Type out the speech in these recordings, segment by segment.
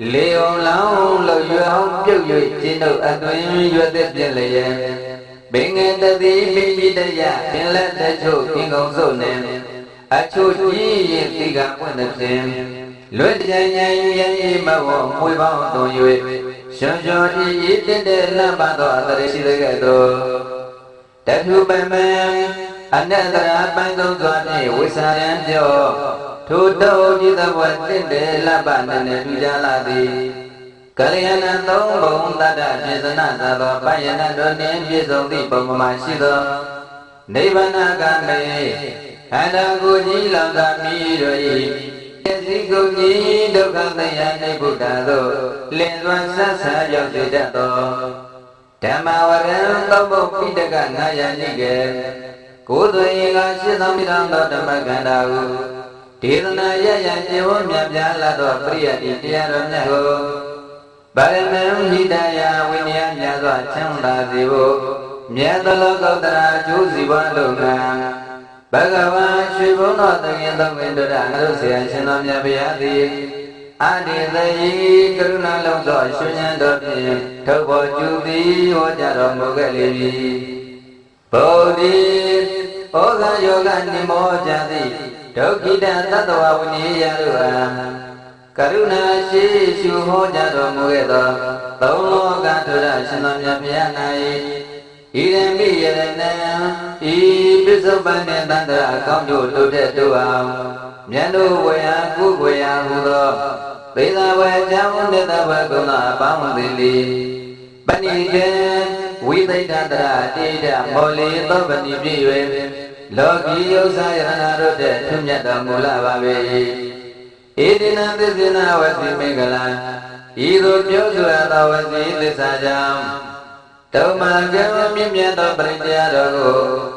လေအောင်လောင်းလို့ရွအောင်ပြုတ်၍ကျင်းတို့အတွင်ရွတ်သက်ပြည့်လျက်ဘင်္ဂတတိပိပိတယပင်လက်တချို့ကင်ကုန်စုံနေအချို့ကြီးရင်တိကပွင့်တဲ့ဖြင့်လွတ်ကြញញရည်မဝမွေပေါင်းသွန်၍ရှောရှောဤဤတင့်တဲ့လမ်းပါသောအတရရှိတဲ့ကဲ့သို့တထုပမံအနတရာပန်းသုံးစွာဖြင့်ဝိစာရံပြော ထိုတောจิตဘဝတင့်တယ်လပ္ပနဲ့နဲ့ပြုကြလာသည်ကလျာဏသုံးဘုံတတ္တပြေသနာသာသောပယနာတို့နှင့်ပြည့်စုံသည့်ပုံမှန်ရှိသောနိဗ္ဗာန်ကမေခန္ဓာကိုယ်ကြီးလောင်သာမိတို့၏ပစ္စည်းကိုယ်ကြီးဒုက္ခတရားနိဗ္ဗုဒ္ဓသို့လင်သွမ်းဆက်ဆံရောက်စေတတ်သောဓမ္မဝရံသုံးဘုံပိဋကနာယနိကေကိုယ်သွေကရှင်းသောမိတော်သောဓမ္မကန္တာဟု ဒေသနာရရကျေဝမြတ်ပြားလာသောပရိယတိတရားတော်မြတ်ကိုဗရမံဟိတယဝိနည်းမြတ်စွာချမ်းသာစေဖို့မြတ်သောလောကုတ္တရာအကျိုးစီးပွားလုပ်ငန်းဘဂဝါရွှေဘုန်းတော်သခင်သုံးဝင်တို့အငါတို့ဆရာရှင်တော်မြတ်ဗျာသည်အတေသေကရုဏာလုံးသောရှင်ဉဏ်တော်ဖြင့်ထုတ်ပေါ်ကျူသည်ဟောကြားတော်မူခဲ့လေပြီဗုဒ္ဓိဩဃယောဂနိမောကြသည် ဒုက္ခိတသတ္တဝဝနိယတို့အားကရုဏာရှိရှုဟောကြားတော်မူခဲ့သောသုံးလောကထုရရှင်တော်မြတ်ဗျာ၌ဣရမိယရဏံဤပစ္စုပန်နှင့်တန္တရာအကောင်းတို့တို့တဲ့တို့အောင်မြတ်တို့ဝေယကုဝေယဟူသောသေသာဝေကြောင့်မေတ္တာဝေကုဏအပေါင်းသည်လီပဏိတေဝိသိတတရာတိဒမောလီသောပဏိပြည့်၍ လောကီယုဇာယရဏတို့တဲ့ထွမြတ်တော်မူလာပါပေ၏ဣတိနသစ္စေနဝစီမင်္ဂလာဤသို့ပြောဆိုရသောဝစီသစ္စာကြောင့်ဓမ္မကံမြင့်မြတ်သောပရိတရားတော်ကို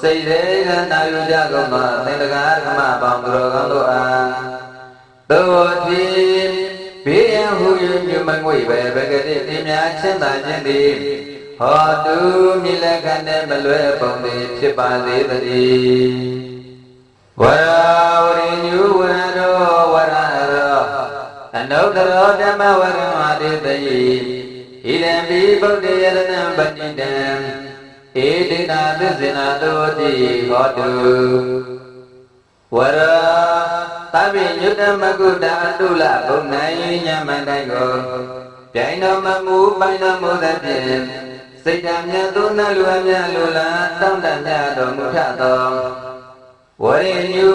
စိတ်ရေကနာယူကြကုန်သောသင်္တကာဓမ္မပေါင်းသူတော်ကောင်းတို့အားသောတိဘေးရန်ဟု၍မြမငွေပဲဘဂတိတင်များချမ်းသာခြင်းသည် ဟောတုမြလက္ခဏနဲ့မလွဲပုံသည်ဖြစ်ပါစေတည်းဝရဝရိညုဝရရောဝရရောအနုတ္တရောဓမ္မဝရမတိတယေဣရံပိဗုဒ္ဓယရဏံပဏိတံဧတိနာသစ္စေနာတောတိဟောတုဝရသဗ္ဗညုတမကုတအတုလဘုံနိုင်ညမတိုင်ကိုပြိုင်တော်မမူပိုင်တော်မူသဖြင့် စိတ်ဓာမြတ်သောနလူအမြတ်လူလာတောင်းတမြတ်တော်မူထသောဝရိညု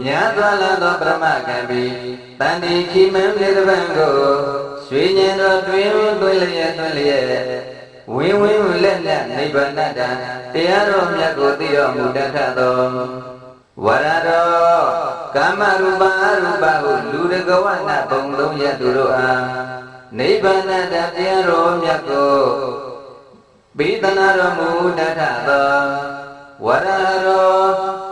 မြတ်သွားလာသောပရမကံပိတန်တိခိမံလေတပံကိုရွှေညင်တော်တွင်သွင်းလျက်သွင်းလျက်ဝင်းဝင်းလက်လက်နိဗ္ဗာန်တတရားတော်မြတ်ကိုသိတော်မူတတ်သောဝရတော်ကာမရူပအရူပဟုလူတကဝနဘုံလုံးရသူတို့အားနိဗ္ဗာန်တရားတော်မြတ်ကို ပိသနာတော်မူတတ်သောဝရရော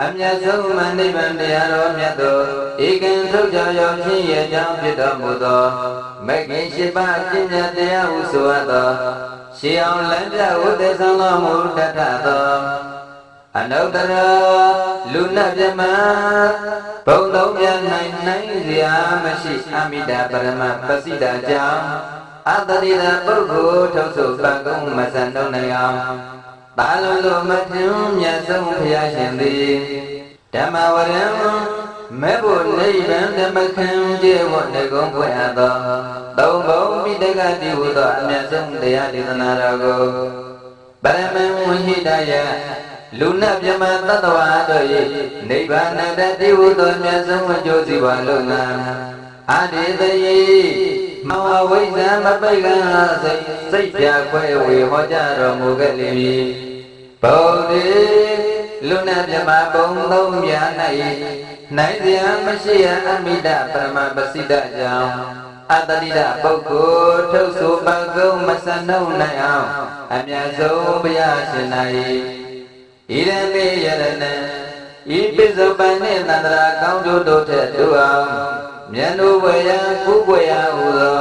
အမြတ်ဆုံးမနိဗ္ဗာန်တရားတော်မြတ်သောဧကံထုတ်ကြောင်ရောက်ခြင်းရဲ့ကြောင့်ဖြစ်တော်မူသောမဂ္ဂင်ရှိပါပညာတရားဟုဆိုအပ်သောရှေးအောင်လမ်းပြဥဒေဆောင်တော်မူတတ်သောအနုတ္တရလူနာပြမဘုံသုံးမြတ်နိုင်နိုင်စရာမရှိအမိတာပရမပစိတာကြောင့် အတ္တရိတာပုဂ္ဂိုလ်ထုတ်ဆိုပံကုံမဆန်တော့နိုင်အောင်တာလုံးလိုမထင်မြတ်ဆုံးဘုရားရှင်သည်ဓမ္မဝရံမေဖို့နိဗ္ဗာန်ဓမ္မခံကျေဝနေကုန်ဖွင့်အပ်သောသုံးဘုံပိတကတိဟုသောအမြတ်ဆုံးတရားဒေသနာတော်ကိုပရမံဝိဟိတယလူနာမြမတတ္တဝါတို့၏နိဗ္ဗာန်တတိဟုသောမြတ်ဆုံးအကျိုးစီးပွားလုံငန်းအာဒီတယေ မောဝိဇ္ဇာမပိကံစိတ်စိတ်ပြခွဲဝေဟောကြားတော်မူခဲ့လေပြီဗုဒ္ဓေလူနာမြမဘုံသုံးမြာ၌နိုင်စရာမရှိရအမိတပရမပစိတကြောင့်အတ္တိဒပုဂ္ဂိုလ်ထုတ်ဆိုပံကုံမဆနှုံနိုင်အောင်အမြတ်ဆုံးဘုရားရှင်၌ဣရံမေယရဏံဤပိစုပန်နှင့်သန္တရာကောင်းကျိုးတို့ထက်တို့အောင် မြတ်တို့ဝေယကုဝေယဟူသော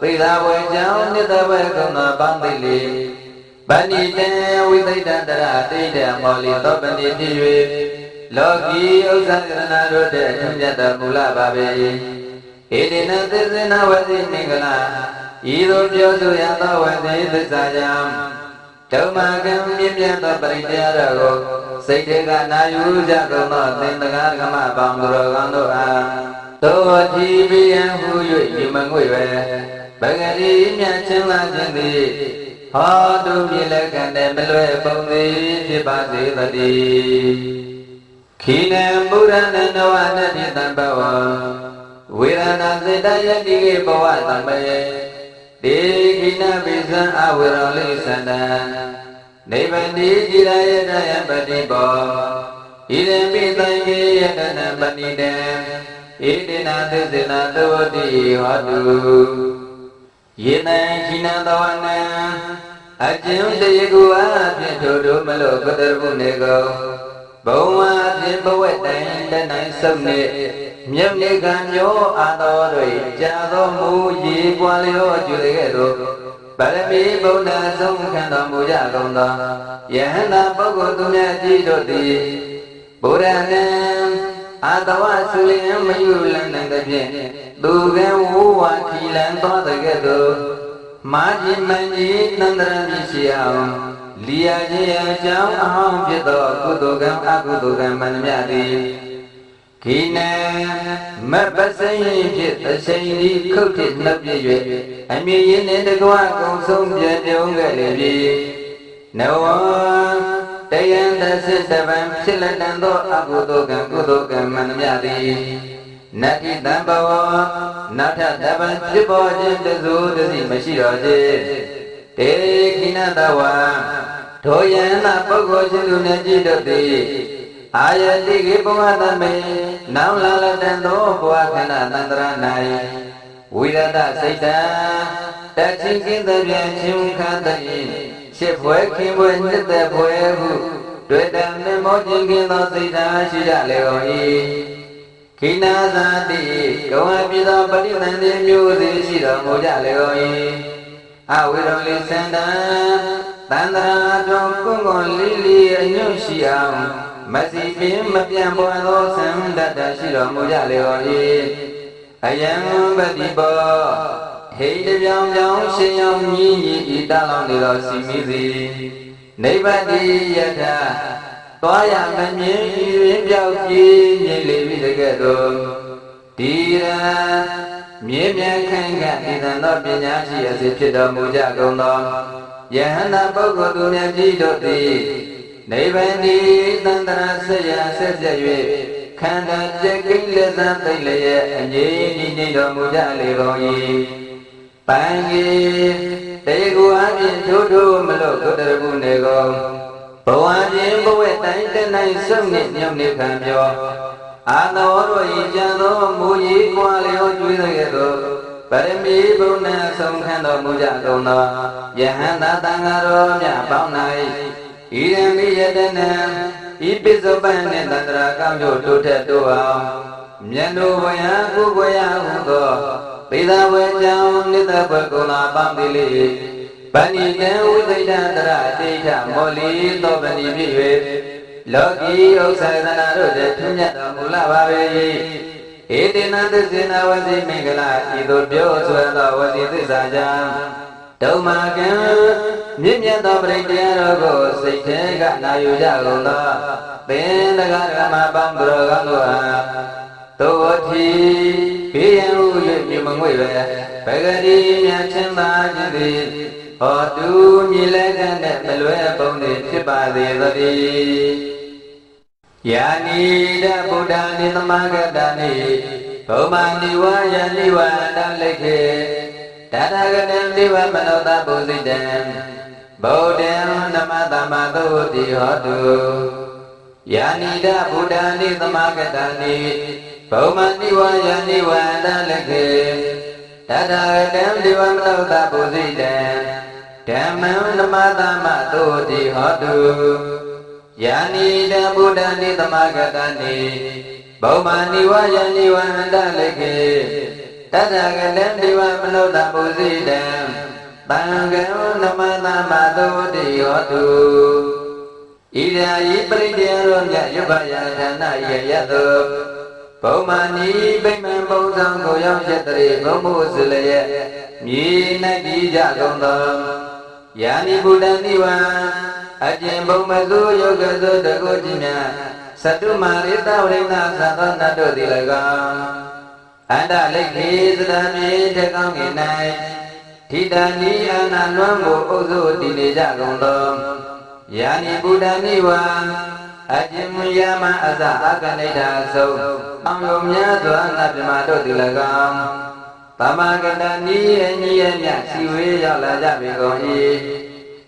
ပိသာဝေကြောင့်နိတဝေကုဏပေါင်းသိလေဗဏိတံဝိသိတတရတိတမောလီသောပဏိဖြစ်၍လောကီဥစ္စာကရဏတို့တဲ့အထမြတ်တော်မူလာပါပေဧတေနသစ္စေနဝတိမင်္ဂလာဤသို့ပြောဆိုရသောဝတိသစ္စာကြောင့်ဓမ္မကံမြင့်မြတ်သောပရိတရားတော်ကိုစိတ်တေကနာယူကြကုန်သောသင်္တကာကမပေါင်းသူတော်ကောင်းတို့အား သောတိပိယံဟု၍ယူမငွေပဲပဂတိမြတ်ချင်းလာခြင်းသည်ဟောတုမြေလက္ခဏမလွယ်ပုံသည်ဖြစ်ပါစေတည်းခိနံဗုဒ္ဓနန္ဒဝနတိတံဘဝဝေရဏစေတယတိကေဘဝသံမယေတေခိနပိသံအဝေရောလိသန္တံနိဗ္ဗန္တိจิရယတယပတိဘောဣရံပိသံကေယတနပဏိတံ ဣတိနာသစ္စေနာသောတိဟောတုယေနံခိနံတဝနံအကျဉ်တယေကုအဖြင့်ထိုတို့မလို့ကတရပုနေကောဘုံဝါဖြင့်ဘဝတိုင်တနိုင်စုံနေမြတ်နေကံမျိုးအာတော်တို့ကြာတော်မူရေပွာလျောကျွေကဲ့သို့ဗရမီဗုဒ္ဓဆုံးခံတော်မူကြကုန်သောယဟန္တာပုဂ္ဂိုလ်သူများကြီးတို့သည်ဗုဒ္ဓနံ အာတဝဆုလင်မယူလန်းတဲ့ဖြင့်သူကံဝဝခီလန်တော်တဲ့ကဲ့သို့မာကြီးမန်ကြီးနန္ဒရမြရှိအောင်လီယာခြင်းအကြောင်းအဟောင်းဖြစ်သောကုသိုလ်ကံအကုသိုလ်ကံမှန်မြတ်သည်ခိနံမပစိယဖြစ်သစိန်ဤခုတ်ဖြစ်နှပ်ပြည့်၍အမြင်ရင်းနှင့်တကွာကုံဆုံးပြပြုံးခဲ့လေပြီနဝ တယံသစိတဗံဖြစ်လက်တန်သောအကုသိုလ်ကံကုသိုလ်ကံမှန်မြတ်သည်နတ္တိတံဘဝနောက်ထပ်တပံဖြစ်ပေါ်ခြင်းတစုတစီမရှိတော့စေတေခိနတဝံထိုယံနာပုဂ္ဂိုလ်ရှင်သူမြတ်ကြီးတို့သည်အာယတိကေဘဝသမေနောင်လာလတံသောဘဝခန္ဓာတန္တရ၌ဝိရဒစိတ်တံတချင်းကင်းတဲ့ပြန်ချင်းခန္တ၏ ရှစ်ဖွဲခင်ပွဲနှစ်သက်ဖွဲဟုတွေ့တံမေမောခြင်းကင်းသောစိတ်ဓာရှိကြလေကုန်၏ခိနာသာတိကဝံပြည်သောပရိသန္တိမျိုးစေရှိတော်မူကြလေကုန်၏အဝိရောလိသန္တံတန္တရာတော်ကုန်းကွန်လီလီအညွန့်ရှိအောင်မစီပင်မပြန့်ပွားသောသံတတရှိတော်မူကြလေတော်၏အယံပတိဘော ဟိတပြောင်ပြောင်ရှင်ရောက်မြည်ဤဤတလောင်နေတော်စီမိစီနိဗ္ဗာန်ယထသွားရမမြင်ဤတွင်ပြောက်ကြည်မြင်လေပြီတကဲ့သို့ဒီရန်မြင်းမြန်ခိုင်ကဤတန်သောပညာရှိအစီဖြစ်တော်မူကြကုန်သောယဟန္တာပုဂ္ဂိုလ်သူမြတ်ကြီးတို့သည်နိဗ္ဗာန်ဤသန္တရာဆက်ရဆက်ဆက်၍ခန္ဓာပြည့်ကိလေသာသိလျက်အငြိမ့်ကြီးနေတော်မူကြလေကုန်၏ ပန်းကြီးတေကိုအပြင်ထိုးထိုးမလို့ကုတရကုနေကုန်ဘဝပြင်ဘဝတိုင်းတနိုင်စုံနှင့်ညုံနေခံပြောအာသောတို့ဤကြံသောမူကြီးကွာလျောကျွေးတဲ့ကဲ့သို့ပရမီဘုံနဲ့ဆုံးခံတော်မူကြကုန်သောယဟန္တာတန်ဃာတော်မြတ်ပေါင်း၌ဣရံမိယတနံဤပိစ္ဆပန်နှင့်တန္တရာကောင်းကျိုးတိုးထက်တိုးအောင်မြတ်တို့ဘုရားကုဘယဟုသော ပေသာဝေကြောင့်နိတဘကုလာပန်းတိလေဗဏိတံဝိသိတံတရတိထမောလီသောဗဏိဖြစ်၍လောကီဥစ္စာသနာတို့တည်းထွမြတ်တော်မူလာပါပေ၏ဧတေနသစ္စေနဝတိမင်္ဂလာဤသို့ပြောဆိုသောဝတိသစ္စာကြောင့်ဒုမကံမြင့်မြတ်သောပရိတရားတော်ကိုစိတ်ထဲကနာယူကြကုန်သောသင်္တကဓမ္မပံဘုရောကောင်းတို့အားသောတိ ဘေးရန်ဟု၍မြမငွေပဲဘဂတိမြတ်ချင်းပါခြင်းသည်ဟောတုမြေလက်ကနဲ့မလွဲပုံတွေဖြစ်ပါသေးသတည်းယာနိဒဗုဒ္ဓနိသမဂတနိဘုမာနိဝါယနိဝါတလိခေတတဂတံဒီဝမနောတပုစိတံဗုဒ္ဓံနမသမ္မာသုတိဟောတုယာနိဒဗုဒ္ဓနိသမဂတနိ ဘုမာနိဝါယနိဝါတလိခေတတဂတံဒီဝမနောတပုစိတံဓမ္မံနမသမ္မာသုတိဟောတုယာနိတံဗုဒ္ဓနိသမဂတနိဘုမာနိဝါယနိဝန္တလိခေတတဂတံဒီဝမနုဿပုဇိတံတံကံနမသမ္မာသုတိဟောတုဣရာယိပရိတေရောမြတ်ယုဘယဌာနယယတု ဘုံမာနီဗိမာန်ပုံစံကိုရောက်ချက်တရေဘုံမှုစလျက်မြေ၌ပြီးကြကုန်သောယာနိဗုဒ္ဓနိဝံအကျင်ဘုံမစုယောဂစုတကုจิမြသတုမာရိတဝရိဏသံသောနတ်တို့သည်၎င်းအန္တလိခေသရမြေတကောင်းငင်၌ထိတန်ဤအနာလွမ်းကိုအုပ်စုတည်နေကြကုန်သောယာနိဗုဒ္ဓနိဝံ အကျင်မယမအစအကနိဋ္ဌာဆုံးအောင်ယုံများစွာနတ်မြမတို့သည်၎င်းပမကတနီအညီအမြစီဝေးရောက်လာကြပြီကုန်၏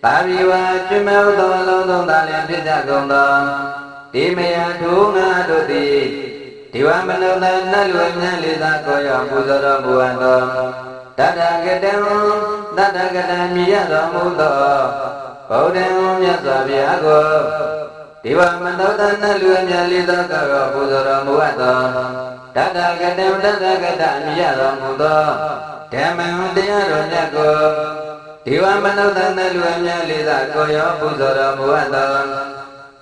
တာဘီဝါကျွမေဥသောအလုံးစုံသာလျှင်ဖြစ်ကြကုန်သောဒီမယထိုငါတို့သည်ဒီဝမနုဿနတ်လူများလေးသာကိုရောက်ပူဇော်တော်မူအပ်သောတတကတံတတကတံမြည်ရတော်မူသောဗုဒ္ဓံမြတ်စွာဘုရားကို ဒီဝမနုဿနတ်လူများလေးသာကိုရောက်ပူဇော်တော်မူအပ်သောတတကတံတတကတံမြည်ရတော်မူသောဓမ္မံတရားတော်မြတ်ကိုဒီဝမနုဿနတ်လူများလေးသာကိုရောက်ပူဇော်တော်မူအပ်သော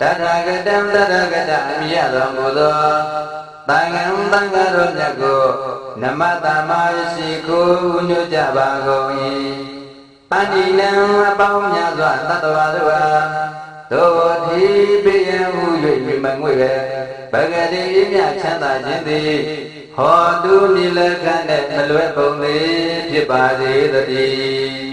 တတကတံတတကတံမြည်ရတော်မူသောတန်ခံတန်ဃာတော်မြတ်ကိုနမတမရှိကိုဥညွတ်ကြပါကုန်၏အန္တိနံအပေါင်းများစွာတတ္တဝါတို့ အားတို့ဒီပိယံဟု၍မြမငွေပဲဗဂတိအမြချမ်းသာခြင်းသည်ဟောတုနိလခန့်တဲ့မလွဲပုံလေးဖြစ်ပါစေတည်း